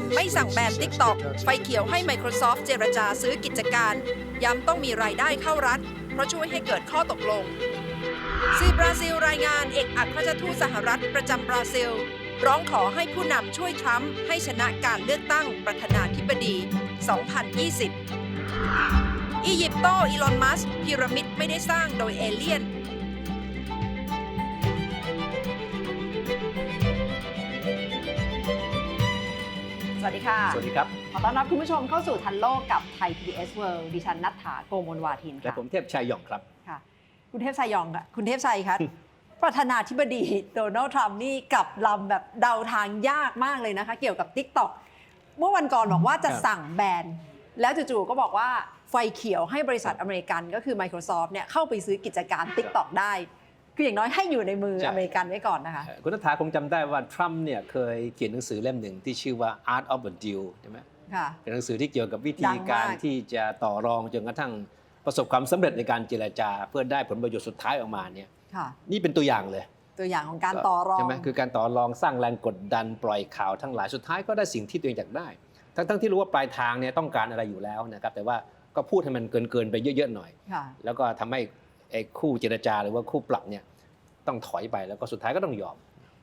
ำไม่สั่งแบน TikTok ไฟเขียวให้ Microsoft เจรจาซื้อกิจการ ย้ำต้องมีรายได้เข้ารัฐ เพราะช่วยให้เกิดข้อตกลงซีบราซิลรายงานเอกอัครราชทูตสหรัฐประจำบราซิล ร้องขอให้ผู้นำช่วยทรัมป์ให้ชนะการเลือกตั้งประธานาธิบดี 2020 อียิปโตอีลอนมัสพีระมิดไม่ได้สร้างโดยเอเลี่ยน วัสดีค่ะ สวัสดีครับ ขอต้อนรับคุณผู้ชมเข้าสู่ทันโลกกับไทย PBS World ดิฉันนัทธาโกมลวาทินและค่ะผมเทพชัยหยองครับ ค่ะ คุณเทพชัยยองค่ะคุณเทพชัยคะ ประธานาธิบดีโดนัลด์ทรัมป์นี่กลับลำแบบเดาทางยากมากเลยนะคะ เกี่ยวกับ TikTok เมื่อวันก่อนบอกว่าจะครับ สั่งแบน แล้วจู่ๆก็บอกว่าไฟเขียวให้บริษัทอเมริกันก็คือ Microsoft เนี่ยเข้าไปซื้อกิจการ TikTok ได้ คืออย่างน้อยให้อยู่ในมืออเมริกันไว้ก่อนนะคะเอ่อคุณนัทธาคงจำได้ว่าทรัมป์เนี่ยเคยเขียนหนังสือเล่มหนึ่งที่ชื่อว่า Art of a Deal ใช่ไหมค่ะเป็นหนังสือที่เกี่ยวกับวิดัธีงมากการที่จะต่อรองจนกระทั่งประสบความสำเร็จในการเจรจา เพื่อได้ผลประโยชน์สุดท้ายออกมาเนี่ยค่ะนี่เป็นตัวอย่างเลย ตัวอย่างของการต่อรองใช่ไหมคือการต่อรองสร้างแรงกดดันปล่อยข่าวทั้งหลายสุดท้ายก็ได้สิ่งที่ตัวเองอยากได้ ทั้งทั้งที่รู้ว่าปลายทางเนี่ยต้องการอะไรอยู่แล้วนะครับแต่ว่าก็พูดให้มันเกินเกินๆไปเยอะๆหน่อยค่ะแล้วก็ทำให้ ไอ้คู่เจรจาหรือว่าคู่ปรับเนี่ยต้องถอยไปแล้วก็สุดท้ายก็ต้องยอม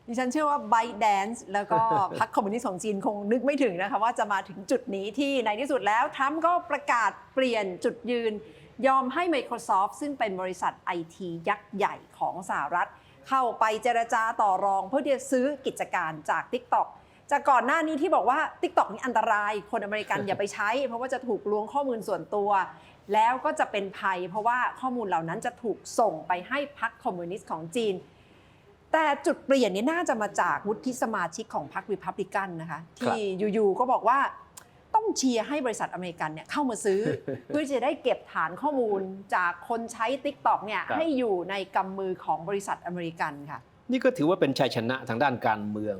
ดิฉันเชื่อว่า b y t e d a n c e แล้วก็พรรคคอมมิวนิสต์ของจีนคงนึกไม่ถึงนะคะว่าจะมาถึงจุดนี้ที่ในที่สุดแล้วทรัมป์ก็ประกาศเปลี่ยนจุดยืน ยอมให้ Microsoft ซึ่งเป็นบริษัทไอทียักษ์ใหญ่ของสหรัฐ เข้าไปเจรจาต่อรองเพื่อที่จะซื้อกิจการจาก TikTok จากก่อนหน้านี้ที่บอกว่า TikTok นี่อันตราย คนอเมริกันอย่าไปใช้ เพราะว่าจะถูกล้วงข้อมูลส่วนตัว แล้วก็จะเป็นภัย เพราะว่าข้อมูลเหล่านั้นจะถูกส่งไปให้พรรคคอมมิวนิสต์ของจีน แต่จุดเปลี่ยนนี้น่าจะมาจากวุฒิสมาชิกของพรรคริพับลิกันนะคะครับที่อยู่ๆก็บอกว่าต้องเชียร์ให้บริษัทอเมริกันเนี่ยเข้ามาซื้อ เพื่อจะได้เก็บฐานข้อมูลจากคนใช้ Tik t o อกเนี่ยครับให้อยู่ในกำมือของบริษัทอเมริกันค่ะ นี่ก็ถือว่าเป็นชัยชนะทางด้านการเมือง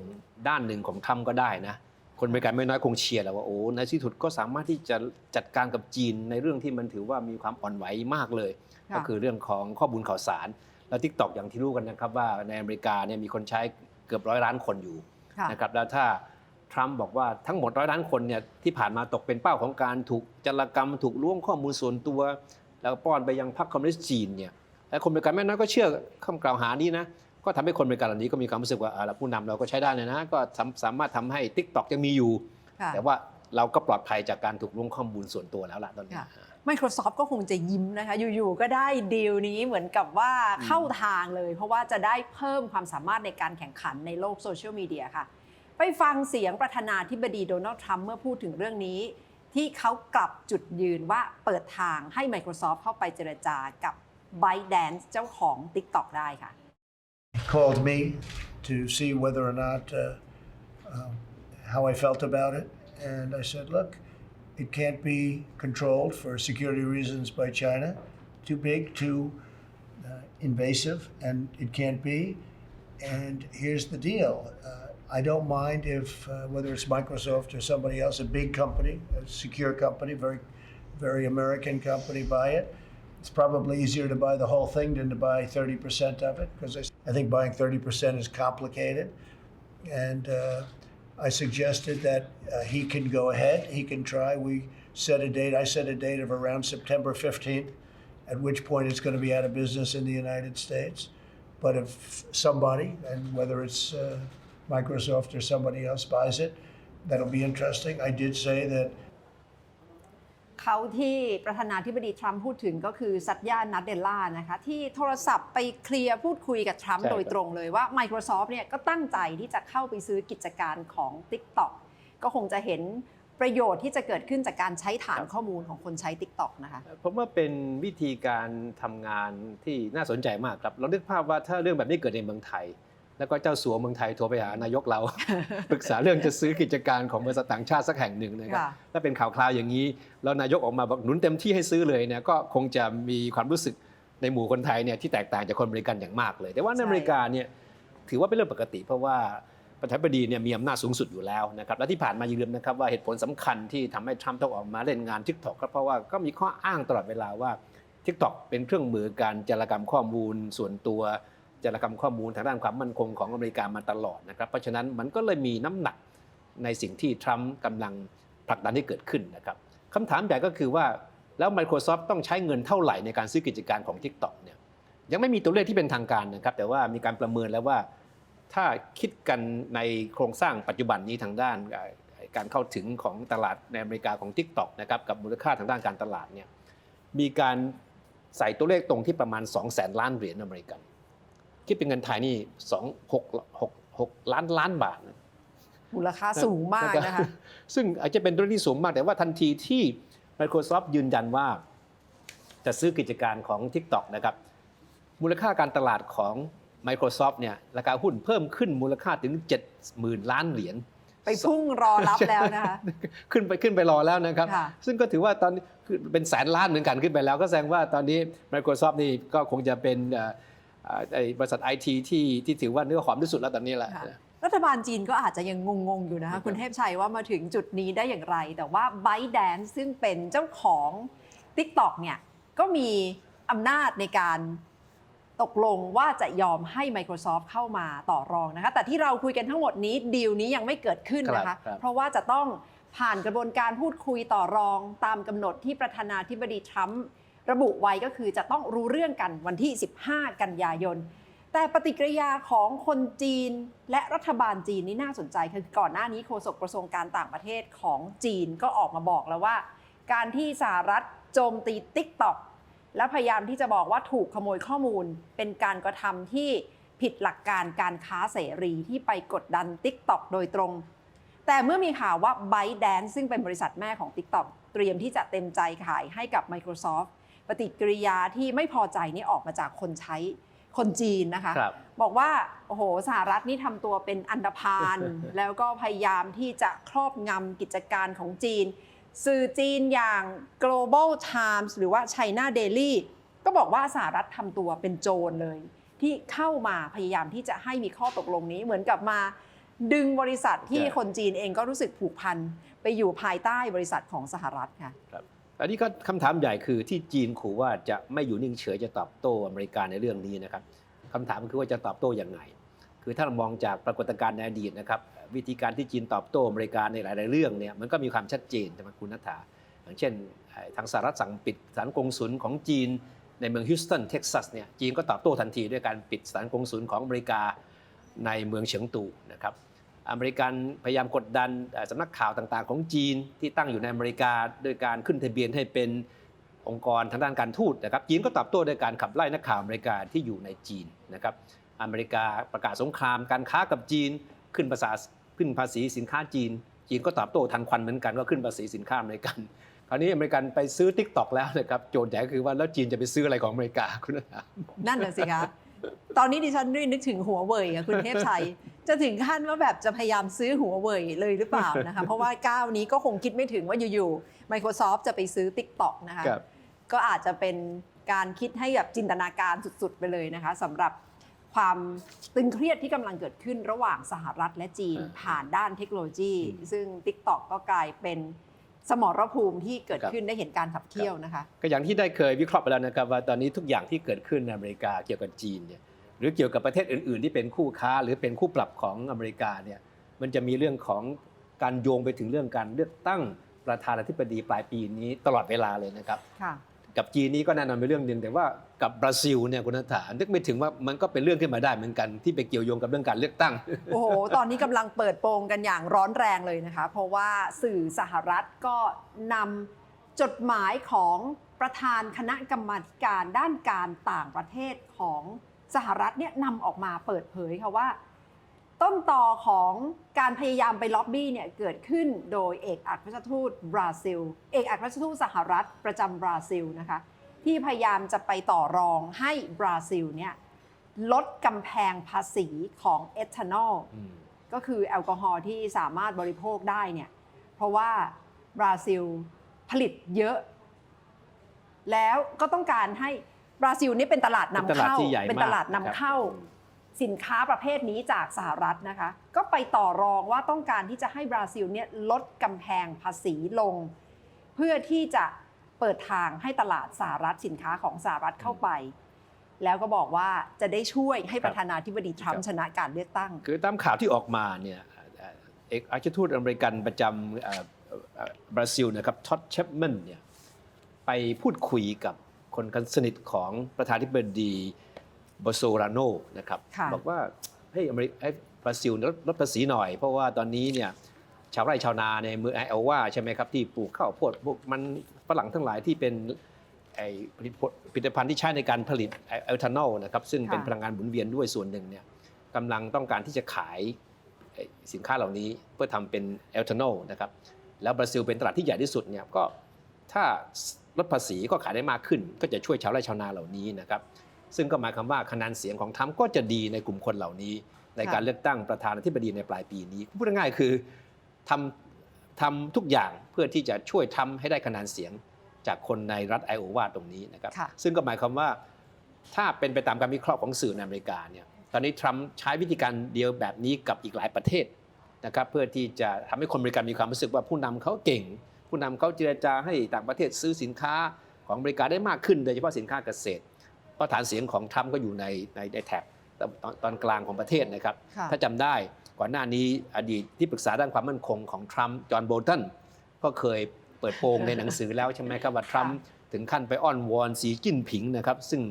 ด้านหนึ่งของทรัมป์ก็ได้นะ คนอเมริกันไม่น้อยคงเชียร์แหล้วว่าโอ้ในที่สุดก็สามารถที่จะจัดการกับจีนในเรื่องที่มันถือว่ามีความอ่อนไหวมากเลยค่ะก็คือเรื่องของข้อมูลข่าวสาร แล้วทิกตอกอย่างที่รู้กันนะครับว่าในอเมริกาเนี่ยมีคนใช้เกือบร้อยล้านคนอยู่ค่ะนะครับแล้วถ้าทรัมป์บอกว่าทั้งหมดร้อยล้านคนเนี่ยที่ผ่านมาตกเป็นเป้าของการถูกจารกรรมถูกล่วงข้อมูลส่วนตัว แล้วก็ป้อนไปยังพรรคคอมมิวนิสต์จีนเนี่ยและคนอเมริกันไม่น้อยก็เชื่อคำกล่าวหานี้นะ ก็ทำให้คนอเมริกันเหล่านี้ก็มีความรู้สึกว่าอ่าเราผู้นำเราก็ใช้ได้เลยนะ ก็สามสามารถทำให้ Tik t o อกยังมีอยู่ค่ะแต่ว่าเราก็ปลอดภัยจากการถูกล่วงข้อมูลส่วนตัวแล้วล่ะตอนนี้ค่ะ Microsoft ก็คงจะยิ้มนะคะ อยู่ๆ ก็ได้ดีลนี้เหมือนกับว่าเข้าทางเลย เพราะว่าจะได้เพิ่มความสามารถในการแข่งขันในโลกโซเชียลมีเดียค่ะ ไปฟังเสียงประธานาธิบดีโดนัลด์ทรัมป์เมื่อพูดถึงเรื่องนี้ ที่เขากลับจุดยืนว่าเปิดทางให้ Microsoft เข้าไปเจรจากับ ByteDance เจ้าของ TikTok ได้ค่ะ called me to see whether or not uh, um, how I felt about it, and I said, "Look, it can't be controlled for security reasons by China. Too big, too uh, invasive, and it can't be. And here's the deal: uh, I don't mind if uh, whether it's Microsoft or somebody else, a big company, a secure company, very, very American company, buy it." It's probably easier to buy the whole thing than to buy 30% of it because I, think buying 30% is complicated. And uh, I suggested that uh, he can go ahead, he can try. We set a date, I set a date of around September 15th, at which point it's going to be out of business in the United States. But if somebody, and whether it's uh, Microsoft or somebody else buys it, that'll be interesting. I did say that เขาที่ประธานาธิบดีทรัมป์พูดถึงก็คือสัตยานัดเดลล่านะคะที่โทรศัพท์ไปเคลียร์พูดคุยกับทรัมป์ใช่ครับโดยตรงเลยว่า Microsoft เนี่ยก็ตั้งใจที่จะเข้าไปซื้อกิจการของ TikTok ก็คงจะเห็นประโยชน์ที่จะเกิดขึ้นจากการใช้ฐานข้อมูลของคนใช้ TikTok นะคะผมว่าเป็นวิธีการทำงานที่น่าสนใจมากครับ เรานึกภาพว่าถ้าเรื่องแบบนี้เกิดในเมืองไทย แล้วก็เจ้าสัวเมืองไทยโทรไปหานายกเรา ปรึกษาเรื่องจะซื้อกิจการของบริษัทต่างชาติสักแห่งหนึ่งนะครับค่ะถ้าเป็นข่าวคราวอย่างนี้ แล้วนายกออกมาบอกหนุนเต็มที่ให้ซื้อเลยเนี่ยก็คงจะมีความรู้สึกในหมู่คนไทยเนี่ยที่แตกต่างจากคนอเมริกันอย่างมากเลย แต่ว่าในใช่อเมริกาเนี่ยถือว่าเป็นเรื่องปกติ เพราะว่าประธานาธิบดีเนี่ยมีอำนาจสูงสุดอยู่แล้วนะครับและที่ผ่านมาอย่าลืมนะครับว่าเหตุผลสำคัญที่ทำให้ทรัมป์ต้องออกมาเล่นงานทิกตอกก็เพราะว่าก็มีข้ออ้างตลอดเวลาว่า TikTok เป็นเครื่องมือการจารกรรมข้อมูลส่วนตัว จารกรรมข้อมูลทางด้านความมั่นคงของอเมริกามาตลอดนะครับ เพราะฉะนั้นมันก็เลยมีน้ำหนักในสิ่งที่ทรัมป์กำลังผลักดันให้เกิดขึ้นนะครับคำถามใหญ่ก็คือว่าแล้ว Microsoft ต้องใช้เงินเท่าไหร่ในการซื้อกิจการของ TikTok เนี่ยยังไม่มีตัวเลขที่เป็นทางการนะครับ แต่ว่ามีการประเมินแล้วว่า ถ้าคิดกันในโครงสร้างปัจจุบันนี้ทางด้านการเข้าถึงของตลาดในอเมริกาของ TikTok นะครับกับมูลค่าทางด้านการตลาดเนี่ยมีการใส่ตัวเลขตรงที่ประมาณ 2 0 0แสนล้านเหรียญอเมริกัน คิดเป็นเงินไทยนี่2 6 6 6ล้านล้านบาทนะมูลค่าสูงมากนะคะซึ่งอาจจะเป็นตัวเลขที่สูงมากแต่ว่าทันทีที่ Microsoft ยืนยันว่า จะซื้อกิจการของ TikTok นะครับมูลค่าการตลาดของ Microsoft เนี่ยราคาหุ้นเพิ่มขึ้นมูลค่าถึง 70,000 ล้านเหรียญไปพุ่งรอรับแล้วนะคะขึ้นไปขึ้นไปรอแล้วนะครับค่ะซึ่งก็ถือว่าตอนนี้คือเป็นแสนล้านเหมือนกันขึ้นไปแล้ว ก็แสดงว่าตอนนี้ Microsoft นี่ก็คงจะเป็นเอ่อเอ่อไอ้ บริษัทไอทีที่ที่ถือว่าเนื้อหอมที่สุดแล้วตอนนี้แหละค่ะรัฐบาลจีนก็อาจจะยังงงๆอยู่นะคะคุณเทพชัยว่ามาถึงจุดนี้ได้อย่างไร แต่ว่า ByteDance ซึ่งเป็นเจ้าของ TikTok เนี่ยก็มีอำนาจในการตกลงว่าจะยอมให้ Microsoft เข้ามาต่อรองนะคะ แต่ที่เราคุยกันทั้งหมดนี้ดีลนี้ยังไม่เกิดขึ้นนะครัคะบครับเพราะว่าจะต้องผ่านกระบวนการพูดคุยต่อรองตามกำหนดที่ประธานาธิบดีทรัมป์ ระบุไว้ก็คือจะต้องรู้เรื่องกันวันที่ 15 กันยายน แต่ปฏิกิริยาของคนจีนและรัฐบาลจีนนี่น่าสนใจคือก่อนหน้านี้โฆษกกระทรวงการต่างประเทศของจีนก็ออกมาบอกแล้วว่า การที่สหรัฐโจมตี TikTok และพยายามที่จะบอกว่าถูกขโมยข้อมูล เป็นการกระทำที่ผิดหลักการการค้าเสรีที่ไปกดดัน TikTok โดยตรง แต่เมื่อมีข่าวว่า ByteDance ซึ่งเป็นบริษัทแม่ของ TikTok เตรียมที่จะเต็มใจขายให้กับ Microsoft ปฏิกิริยาที่ไม่พอใจนี่ออกมาจากคนใช้คนจีนนะคะครับ บอกว่าโอ้โหสหรัฐนี่ทำตัวเป็นอันดพาล แล้วก็พยายามที่จะครอบงำกิจการของจีน สื่อจีนอย่าง Global Times หรือว่า China Daily ก็บอกว่าสหรัฐทำตัวเป็นโจรเลย ที่เข้ามาพยายามที่จะให้มีข้อตกลงนี้เหมือนกับมา ดึงบริษัทที่ใช่คนจีนเองก็รู้สึกผูกพัน ไปอยู่ภายใต้บริษัทของสหรัฐค่ะ อันนี้ก็คำถามใหญ่คือที่จีนขู่ว่าจะไม่อยู่นิ่งเฉยจะตอบโต้อเมริกาในเรื่องนี้นะครับคำถามคือว่าจะตอบโต้อย่างไง คือถ้าเรามองจากปรากฏการณ์ในอดีตนะครับวิธีการที่จีนตอบโต้อเมริกาในหลาย ๆ เรื่องเนี่ยมันก็มีความชัดเจนใช่ไหมคุณนัทธาอย่างเช่น ทางสหรัฐสั่งปิดสถานกงศุลของจีนในเมืองฮิวสตันเท็กซัสเนี่ยจีนก็ตอบโต้ทันทีด้วยการปิดสถานกงศุลของอเมริกาในเมืองเฉิงตูนะครับ อเมริกันพยายามกดดันสำนักข่าวต่างๆ ของจีนที่ตั้งอยู่ในอเมริกาโดยการขึ้นทะเบียนให้เป็นองค์กรทางด้านการทูตนะครับจีนก็ตอบโต้โดยการขับไล่นักข่าวอเมริกาที่อยู่ในจีนนะครับอเมริกาประกาศสงครามการค้ากับจีนขึ้นภาษาขึ้นภาษีสินค้าจีน จีนก็ตอบโต้ทันควันเหมือนกันก็ขึ้นภาษีสินค้าอเมริกัน คราวนี้อเมริกันไปซื้อ t ิ k t o k แล้วนะครับโจทย์ใหญ่คือว่าแล้วจีนจะไปซื้ออะไรของอเมริกาคุณนะนั่นน่ะสิคะ ตอนนี้ดิฉันนึกถึงหัวเว่ยอะคุณเทพชัย จะถึงขั้นว่าแบบจะพยายามซื้อหัวเว่ยเลยหรือเปล่านะคะ เพราะว่าก้าวนี้ก็คงคิดไม่ถึงว่าอยู่ๆ Microsoft จะไปซื้อ TikTok นะคะครับก็อาจจะเป็นการคิดให้แบบจินตนาการสุดๆ ไปเลยนะคะสำหรับความตึงเครียดที่กำลังเกิดขึ้นระหว่างสหรัฐและจีนอ่าผ่านด้านเทคโนโลยีอืมซึ่ง TikTok ก็กลายเป็น สมรภูมิที่เกิดครับขึ้นได้เห็นการขับเคี่ยวนะคะ ก็อย่างที่ได้เคยวิเคราะห์ไปแล้วนะครับว่าตอนนี้ทุกอย่างที่เกิดขึ้นในอเมริกาเกี่ยวกับจีนเนี่ยหรือเกี่ยวกับประเทศอื่น ๆ ที่เป็นคู่ค้าหรือเป็นคู่ปรับของอเมริกาเนี่ยมันจะมีเรื่องของการโยงไปถึงเรื่องการเลือกตั้งประธานาธิบดีปลายปีนี้ตลอดเวลาเลยนะครับค่ะ กับจีนนี้ก็แน่นอนเป็นเรื่องหนึ่งแต่ว่ากับบราซิลเนี่ยคุณนัทธานึกไม่ถึงว่ามันก็เป็นเรื่องขึ้นมาได้เหมือนกันที่ไปเกี่ยวโยงกับเรื่องการเลือกตั้ง โอ้โห ตอนนี้กำลังเปิดโปงกันอย่างร้อนแรงเลยนะคะ เพราะว่าสื่อสหรัฐก็นำจดหมายของประธานคณะกรรมาการด้านการต่างประเทศของสหรัฐเนี่ยนำออกมาเปิดเผยค่ะว่า ต้นต่อของการพยายามไปล็อบบี้เนี่ยเกิดขึ้นโดยเอกอัครราชทูตบราซิล เอกอัครราชทูตสหรัฐประจำบราซิลนะคะที่พยายามจะไปต่อรองให้บราซิลเนี่ยลดกำแพงภาษีของเอทานอลก็คือแอลกอฮอล์ที่สามารถบริโภคได้เนี่ยเพราะว่าบราซิลผลิตเยอะ แล้วก็ต้องการให้บราซิลนี่เป็นตลาดนำเป็นตลาดเข้าที่ใหญ่มากเป็นตลาดนำเข้า สินค้าประเภทนี้จากสหรัฐนะคะ ก็ไปต่อรองว่าต้องการที่จะให้บราซิลเนี่ยลดกำแพงภาษีลง เพื่อที่จะเปิดทางให้ตลาดสหรัฐสินค้าของสหรัฐเข้าไป แล้วก็บอกว่าจะได้ช่วยให้ประธานาธิบดีทรัมป์ชนะการเลือกตั้ง คือตามข่าวที่ออกมาเนี่ยเอ่อเอกอัครราชทูตอเมริกันประจำเอ่อเอ่อบราซิลนะครับท็อดเชปแมนเนี่ยไปพูดคุยกับคนกันสนิทของประธานาธิบดีโบโซราโนนะครับค่ะบอกว่าเฮ้ยอเมริกเอ้ยบราซิลลดลดภาษีหน่อย เพราะว่าตอนนี้เนี่ยชาวไร่ชาวนาในเมืองไอโอวาใช่ไหมครับที่ปลูกข้าวโพดพวกมันฝรั่งทั้งหลายที่เป็นไอผลิตผลิตภัณฑ์ที่ใช้ในการผลิตเอลทานอลนะครับซึ่งเป็นค่ะพลังงานหมุนเวียนด้วยส่วนหนึ่งเนี่ยกำลังต้องการที่จะขายไอ้สินค้าเหล่านี้เพื่อทำเป็นเอลทานอลนะครับแล้วบราซิลเป็นตลาดที่ใหญ่ที่สุดเนี่ยก็ถ้าลดภาษีก็ขายได้มากขึ้น ก็จะช่วยชาวไร่ชาวนาเหล่านี้นะครับ ซึ่งก็หมายความว่าคะแนนเสียงของทรัมป์ก็จะดีในกลุ่มคนเหล่านี้ ในการเลือกตั้งประธานาธิบดีในปลายปีนี้พูดง่ายๆคือทำทำทุกอย่างเพื่อที่จะช่วยทำให้ได้คะแนนเสียงจากคนในรัฐไอโอวาตรงนี้นะครับค่ะซึ่งก็หมายความว่าถ้าเป็นไปตามการวิเคราะห์ของสื่อในอเมริกาเนี่ยตอนนี้ทรัมป์ใช้วิธีการเดียวแบบนี้กับอีกหลายประเทศนะครับเพื่อที่จะทำให้คนอเมริกันมีความรู้สึกว่าผู้นำเขาเก่ง ผู้นำเขาเจรจาให้ต่างประเทศซื้อสินค้าของอเมริกาได้มากขึ้นโดยเฉพาะสินค้าเกษตร เพราะฐานเสียงของทรัมป์ก็อยู่ในในในแถบตอนตอนกลางของประเทศนะครับ ค่ะ ถ้าจำได้ก่อนหน้านี้อดีตที่ปรึกษาด้านความมั่นคงของทรัมป์จอห์นโบลตันก็เคยเปิดโปง ในหนังสือแล้วใช่ไหมครับว่าทรัมป์ถึงขั้นไปอ้อนวอนสีจิ้นผิงนะครับ ซึ่ง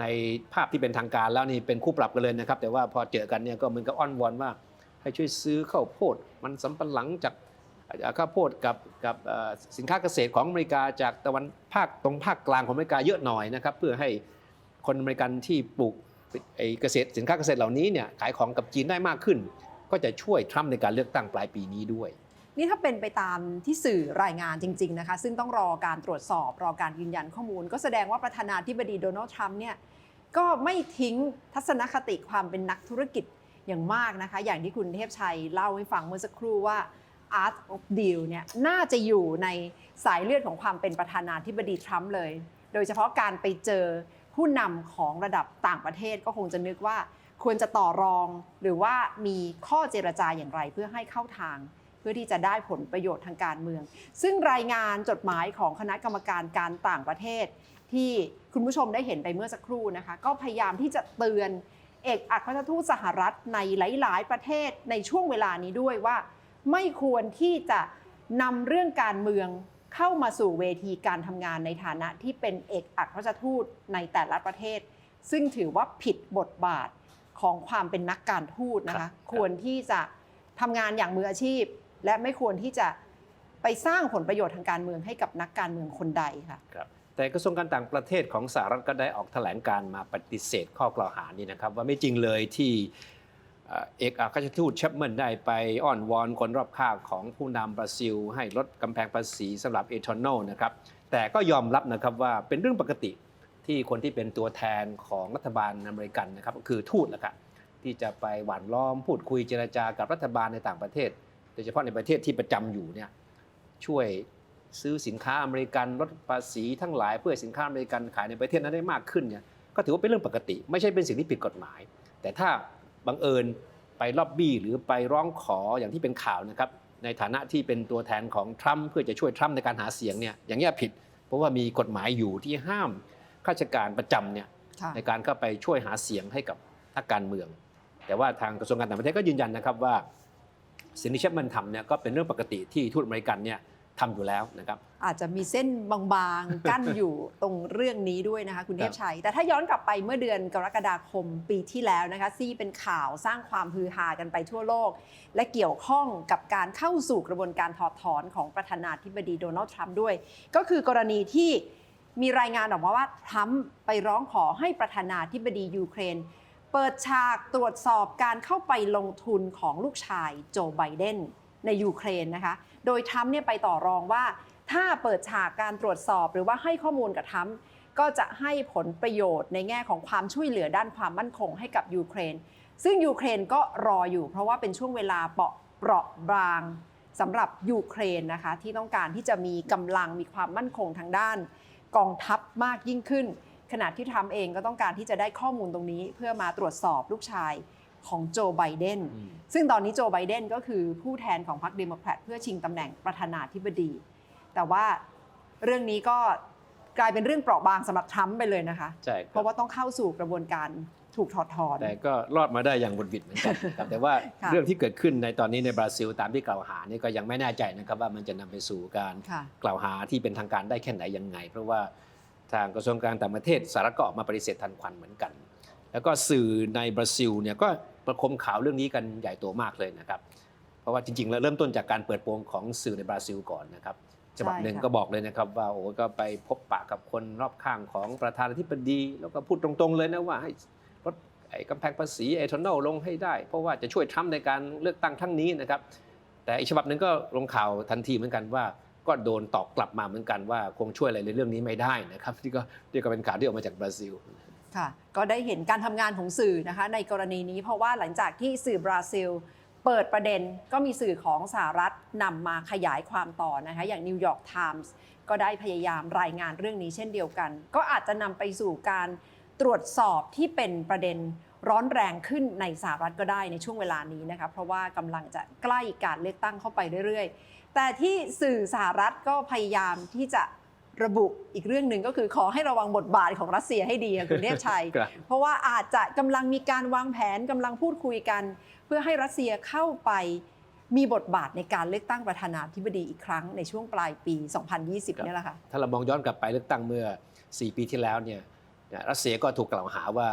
ในภาพที่เป็นทางการแล้วนี่เป็นคู่ปรับกันเลยนะครับ แต่ว่าพอเจอกันเนี่ยก็เหมือนกับอ้อนวอนว่า ให้ช่วยซื้อข้าวโพด มันสำปะหลังจากข้าวโพดกับกับเอ่อสินค้าเกษตรของอเมริกาจากตะวันภาคตรงภาคกลางของอเมริกาเยอะหน่อยนะครับ เพื่อให้ คนอเมริกันที่ปลูกเกษตรสินค้าเกษตรเหล่านี้เนี่ยขายของกับจีนได้มากขึ้น ก็จะช่วยทรัมป์ในการเลือกตั้งปลายปีนี้ด้วย นี่ถ้าเป็นไปตามที่สื่อรายงานจริง ๆนะคะ ซึ่งต้องรอการตรวจสอบรอการยืนยันข้อมูล ก็แสดงว่าประธานาธิบดีโดนัลด์ทรัมป์เนี่ยก็ไม่ทิ้งทัศนคติความเป็นนักธุรกิจอย่างมากนะคะ อย่างที่คุณเทพชัยเล่าให้ฟังเมื่อสักครู่ว่า Art of Deal เนี่ยน่าจะอยู่ในสายเลือดของความเป็นประธานาธิบดีทรัมป์เลย โดยเฉพาะการไปเจอ ผู้นำของระดับต่างประเทศก็คงจะนึกว่าควรจะต่อรองหรือว่ามีข้อเจรจาอย่างไรเพื่อให้เข้าทาง เพื่อที่จะได้ผลประโยชน์ทางการเมือง ซึ่งรายงานจดหมายของคณะกรรมการการต่างประเทศ ที่คุณผู้ชมได้เห็นไปเมื่อสักครู่นะคะ ก็พยายามที่จะเตือนเอกอัครราชทูตสหรัฐในหลาย ๆ ประเทศในช่วงเวลานี้ด้วยว่า ไม่ควรที่จะนำเรื่องการเมือง เข้ามาสู่เวทีการทำงานในฐานะที่เป็นเอกอัครราชทูตในแต่ละประเทศ ซึ่งถือว่าผิดบทบาทของความเป็นนักการทูตนะครัคะบควรที่จะทำงานอย่างมืออาชีพ และไม่ควรที่จะไปสร้างผลประโยชน์ทางการเมืองให้กับนักการเมืองคนใดค่ะครับแต่กระทรวงการต่างประเทศของสหรัฐก็ได้ออกแถลงการมาปฏิเสธข้อกล่าวหานี้นะครับว่าไม่จริงเลยที่ เอกอัครราชทูตเชปเมนได้ไปอ้อนวอนคนรอบข้างของผู้นำบราซิล ให้ลดกำแพงภาษีสำหรับเอทานอลนะครับแต่ก็ยอมรับนะครับว่าเป็นเรื่องปกติที่คนที่เป็นตัวแทนของรัฐบาลอเมริกันนะครับก็คือทูตนะครับที่จะไปหวานล้อมพูดคุยเจรจากับรัฐบาลในต่างประเทศ โดยเฉพาะในประเทศที่ประจำอยู่เนี่ยช่วยซื้อสินค้าอเมริกันลดภาษีทั้งหลายเพื่อสินค้าอเมริกันขายในประเทศนั้นได้มากขึ้นเนี่ยก็ถือว่าเป็นเรื่องปกติ ไม่ใช่เป็นสิ่งที่ผิดกฎหมาย แต่ถ้า บังเอิญไปล็อบบี้หรือไปร้องขออย่างที่เป็นข่าวนะครับในฐานะที่เป็นตัวแทนของทรัมป์เพื่อจะช่วยทรัมป์ในการหาเสียงเนี่ยอย่างนี้ยผิด เพราะว่ามีกฎหมายอยู่ที่ห้ามข้าราชการประจำเนี่ยค่ะในการเข้าไปช่วยหาเสียงให้กับนักการเมือง แต่ว่าทางกระทรวงการต่างประเทศก็ยืนยันนะครับว่าสิ่งที่เชฟมันทำเนี่ยก็เป็นเรื่องปกติที่ทูตอเมริกันเนี่ย ทำอยู่แล้วนะครับ อาจจะมีเส้นบางๆ กั้นอยู่ตรงเรื่องนี้ด้วยนะคะ คุณเทพชัย แต่ถ้าย้อนกลับไปเมื่อเดือนกรกฎาคมปีที่แล้วนะคะซี่เป็นข่าวสร้างความฮือฮากันไปทั่วโลก และเกี่ยวข้องกับการเข้าสู่กระบวนการถอดถอนของประธานาธิบดีโดนัลด์ทรัมป์ด้วย ก็คือกรณีที่มีรายงานออกมาว่าทรัมป์ไปร้องขอให้ประธานาธิบดียูเครน เปิดฉากตรวจสอบการเข้าไปลงทุนของลูกชายโจไบเดน ในยูเครนนะคะ โดยทรัมป์เนี่ยไปต่อรองว่า ถ้าเปิดฉากการตรวจสอบหรือว่าให้ข้อมูลกับทรัมป์ก็จะให้ผลประโยชน์ในแง่ของความช่วยเหลือด้านความมั่นคงให้กับยูเครน ซึ่งยูเครนก็รออยู่ เพราะว่าเป็นช่วงเวลาเปราะเปราะบางสำหรับยูเครนนะคะที่ต้องการที่จะมีกำลังมีความมั่นคงทางด้าน กองทัพมากยิ่งขึ้น ขณะที่ทรัมเองก็ต้องการที่จะได้ข้อมูลตรงนี้ เพื่อมาตรวจสอบลูกชาย ของโจไบเดนอืมซึ่งตอนนี้โจไบเดนก็คือผู้แทนของพรรคเดโมแครตเพื่อชิงตำแหน่งประธานาธิบดี แต่ว่าเรื่องนี้ก็กลายเป็นเรื่องเปราะบางสำหรับทรัมป์ไปเลยนะคะใช่คเพรับราะว่าต้องเข้าสู่กระบวนการถูกถอดถอนแต่ก็รอดมาได้อย่างบุดหวิดเหมือนกันครับแต่ว่าค่ะเรื่องที่เกิดขึ้นในตอนนี้ในบราซิลตามที่กล่าวหานี่ก็ยังไม่แน่ใจนะครับว่ามันจะนำไปสู่การค่ะกล่าวหาที่เป็นทางการได้แค่ไหนยังไง เพราะว่าทางกระทรวงการต่างประเทศสหรัฐก็ออกมาปฏิเสธทันควันเหมือนกัน แล้วก็สื่อในบราซิลเนี่ยก็ ประคมข่าวเรื่องนี้กันใหญ่โตมากเลยนะครับ เพราะว่าจริงๆ แล้วเริ่มต้นจากการเปิดโปงของสื่อในบราซิลก่อนนะครับฉบับหนึ่งค่ะก็บอกเลยนะครับว่าโอ้ก็ไปพบปะกับคนรอบข้างของประธานาธิบดี แล้วก็พูดตรงๆเลยนะว่าให้ลดไอ้กำแพงภาษีไอ้ทอนลลงให้ได้ เพราะว่าจะช่วยทรัมป์ในการเลือกตั้งครั้งนี้นะครับ แต่อีกฉบับหนึ่งก็ลงข่าวทันทีเหมือนกันว่าก็โดนตอบกลับมาเหมือนกันว่าคงช่วยอะไรในเรื่องนี้ไม่ได้นะครับที่ก็ที่ก็เป็นข่าวที่ออกมาจากบราซิล ค่ะก็ได้เห็นการทำงานของสื่อนะคะในกรณีนี้เพราะว่าหลังจากที่สื่อบราซิล เปิดประเด็นก็มีสื่อของสหรัฐนำมาขยายความต่อนะคะอย่างนิวยอร์กไทมส์ก็ได้พยายามรายงานเรื่องนี้เช่นเดียวกัน ก็อาจจะนำไปสู่การตรวจสอบที่เป็นประเด็นร้อนแรงขึ้นในสหรัฐก็ได้ในช่วงเวลานี้นะคะเพราะว่ากำลังจะใกล้การเลือกตั้งเข้าไปเรื่อยๆ แต่ที่สื่อสหรัฐก็พยายามที่จะ ระบุอีกเรื่องหนึ่งก็คือขอให้ระวังบทบาทของรัสเซียให้ดีค่ะคุณเทพชัย ครับเพราะว่าอาจจะกำลังมีการวางแผนกำลังพูดคุยกัน เพื่อให้รัสเซียเข้าไปมีบทบาทในการเลือกตั้งประธานาธิบดีอีกครั้งในช่วงปลายปี 2020เนี่ยแหละค่ะ ถ้าเรามองย้อนกลับไปเลือกตั้งเมื่อ 4 ปีที่แล้วเนี่ยนะรัสเซียก็ถูกกล่าวหาว่า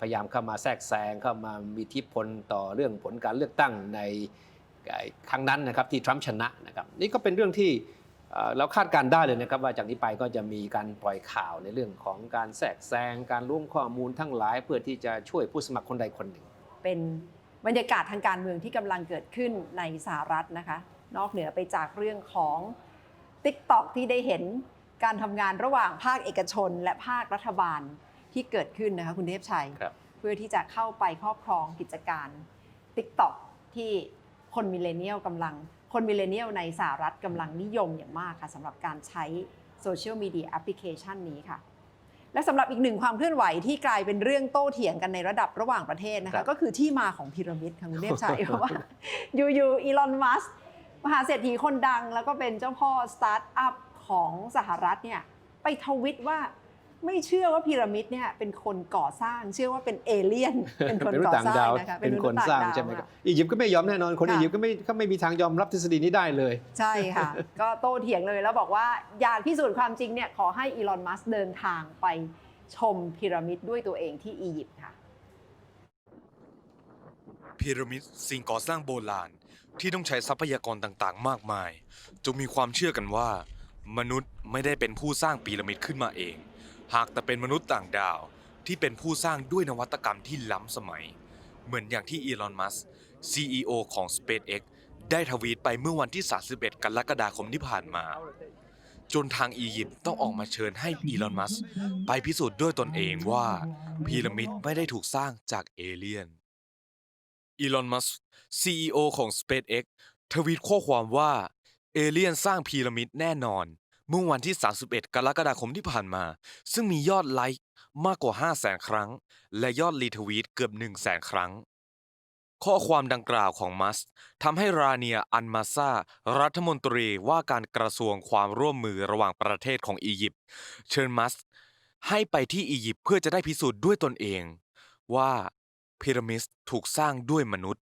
พยายามเข้ามาแทรกแซงเข้ามามีอิทธิพลต่อเรื่องผลการเลือกตั้งในครั้งนั้นนะครับที่ทรัมป์ชนะนะครับนี่ก็เป็นเรื่องที่ เอ่อเราคาดการณ์ได้เลยนะครับว่าจากนี้ไปก็จะมีการปล่อยข่าวในเรื่องของการแทรกแซงการร่วมข้อมูลทั้งหลาย เพื่อที่จะช่วยผู้สมัครคนใดคนหนึ่ง เป็นบรรยากาศทางการเมืองที่กำลังเกิดขึ้นในสหรัฐนะคะ นอกเหนือไปจากเรื่องของ TikTok ที่ได้เห็นการทำงานระหว่างภาคเอกชน และภาครัฐบาลที่เกิดขึ้นนะคะคุณเทพชัย ครับ เพื่อที่จะเข้าไปครอบครองกิจการ TikTok ที่คนมิเลเนียลกำลัง คนมิเลเนียลในสหรัฐกำลังนิยมอย่างมากค่ะสำหรับการใช้โซเชียลมีเดียแอปพลิเคชันนี้ค่ะ และสำหรับอีกหนึ่งความเคลื่อนไหวที่กลายเป็นเรื่องโต้เถียงกันในระดับระหว่างประเทศนะครัคะบก็คือที่มาของพีระมิดค่ะคุณเทพชัยเพราะว่าอยู่ๆอีลอนมัสมหาเศรษฐีคนดังแล้วก็เป็นเจ้าพ่อสตาร์ทอัพของสหรัฐเนี่ยไปทวิตว่า ไม่เชื่อว่าพีระมิดเนี่ยเป็นคนก่อสร้าง เชื่อว่าเป็นเอเลี่ยน เป็นคนมษย์ก่อต่างสร้าดางวนะคะเป็นคนษย์ต่สร้างดวใช่ไหมครับะอียิปต์ก็ไม่ยอมแน่นอนคนค่ะอียิปต์ก็ไม่ก็ไม่มีทางยอมรับทฤษฎีนี้ได้เลย ใช่ค่ะ ก็โต้เถียงเลยแล้วบอกว่าอยากพิสูจน์ความจริงเนี่ยขอให้อีลอนมัสเดินทางไปชมพีระมิดด้วยตัวเองที่อียิปต์ค่ะพีระมิดสิ่งก่อสร้างโบราณที่ต้องใช้ทรัพยากรต่างๆ มากมายจงมีความเชื่อกันว่า มนุษย์ไม่ได้เป็นผู้สร้างพีระมิดขึ้นมาเอง หากแต่เป็นมนุษย์ต่างดาว ที่เป็นผู้สร้างด้วยนวัตกรรมที่ล้ำสมัย เหมือนอย่างที่อีลอน มัส CEO ของ SpaceX ได้ทวีตไปเมื่อวันที่ 31 กรกฎาคมที่ผ่านมา จนทางอียิปต์ต้องออกมาเชิญให้อีลอน มัส ไปพิสูจน์ด้วยตนเองว่าพีระมิดไม่ได้ถูกสร้างจากเอเลี่ยน อีลอน มัส CEO ของ SpaceX ทวีตข้อความว่าเอเลี่ยนสร้างพีระมิดแน่นอน เมื่อวันที่ 31 กรกฎาคมที่ผ่านมา ซึ่งมียอดไลค์มากกว่า 5 0 0แสนครั้ง และยอดรีทวีตเกือบ1 0 0 0 0แสนครั้ง ข้อความดังกล่าวของมัสทำให้ราเนียอันมาซารัฐมนตรีว่าการกระทรวงความร่วมมือระหว่างประเทศของอียิปต์เชิญมัสให้ไปที่อียิปต์เพื่อจะได้พิสูจน์ด้วยตนเอง ว่าพีระมิดถูกสร้างด้วยมนุษย์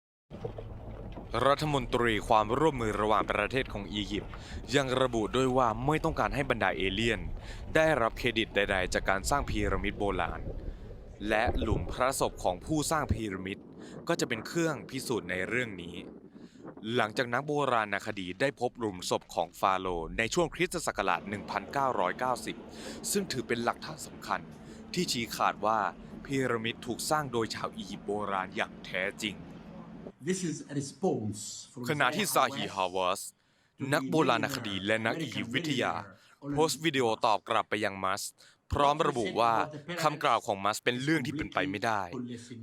รัฐมนตรีความร่วมมือระหว่างประเทศของอียิปต์ยังระบุด้วยว่าไม่ต้องการให้บรรดาเอเลี่ยน ได้รับเครดิตใด ๆ จากการสร้างพีระมิดโบราณ และหลุมพระศพของผู้สร้างพีระมิดก็จะเป็นเครื่องพิสูจน์ในเรื่องนี้ หลังจากนักโบราณคดีได้พบหลุมศพของฟาโรห์ในช่วงคริสตศักราช 1990 ซึ่งถือเป็นหลักฐานสำคัญ ที่ชี้ขาดว่าพีระมิดถูกสร้างโดยชาวอียิปต์โบราณอย่างแท้จริง ขณะที่ซาฮีฮาวาสนักโบราณคดีและนักอียิปต์วิทยา โพสต์วิดีโอตอบกลับไปยังมัส พร้อมระบุว่าคำกล่าวของมัสเป็นเรื่องที่เป็นไปไม่ได้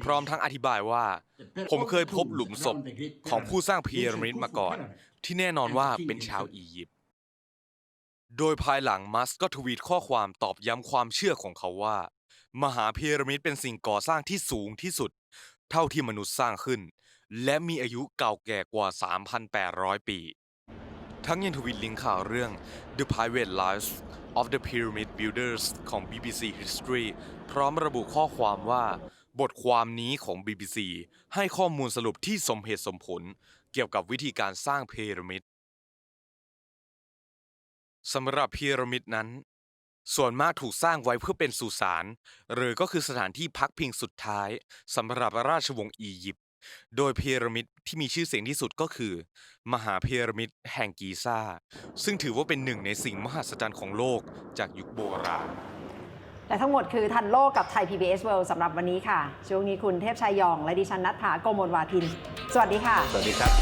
พร้อมทั้งอธิบายว่า ผมเคยพบหลุมศพของผู้สร้างพีระมิดมาก่อน ที่แน่นอนว่าเป็นชาวอียิปต์โดยภายหลังมัสก็ทวีตข้อความตอบย้ำความเชื่อของเขาว่า มหาพีระมิดเป็นสิ่งก่อสร้างที่สูงที่สุด เท่าที่มนุษย์สร้างขึ้น และมีอายุเก่าแก่กว่า 3,800 ปี ทั้งยังทวีตลิงก์ข่าวเรื่อง The Private Lives of the Pyramid Builders ของ BBC History พร้อมระบุข้อความว่า บทความนี้ของ BBC ให้ข้อมูลสรุปที่สมเหตุสมผล เกี่ยวกับวิธีการสร้างพีระมิดสำหรับพีระมิดนั้น ส่วนมากถูกสร้างไว้เพื่อเป็นสุสานหรือก็คือสถานที่พักพิงสุดท้ายสำหรับราชวงศ์อียิปต์ โดยพีระมิดที่มีชื่อเสียงที่สุดก็คือ มหาพีระมิดแห่งกีซ่า ซึ่งถือว่าเป็นหนึ่งในสิ่งมหัศจรรย์ของโลกจากยุคโบราณ และทั้งหมดคือทันโลกกับไทย PBS World สำหรับวันนี้ค่ะ ช่วงนี้คุณเทพชัยยอง และดิฉันนัทธาโกโมลวาทิน สวัสดีค่ะ สวัสดีครับ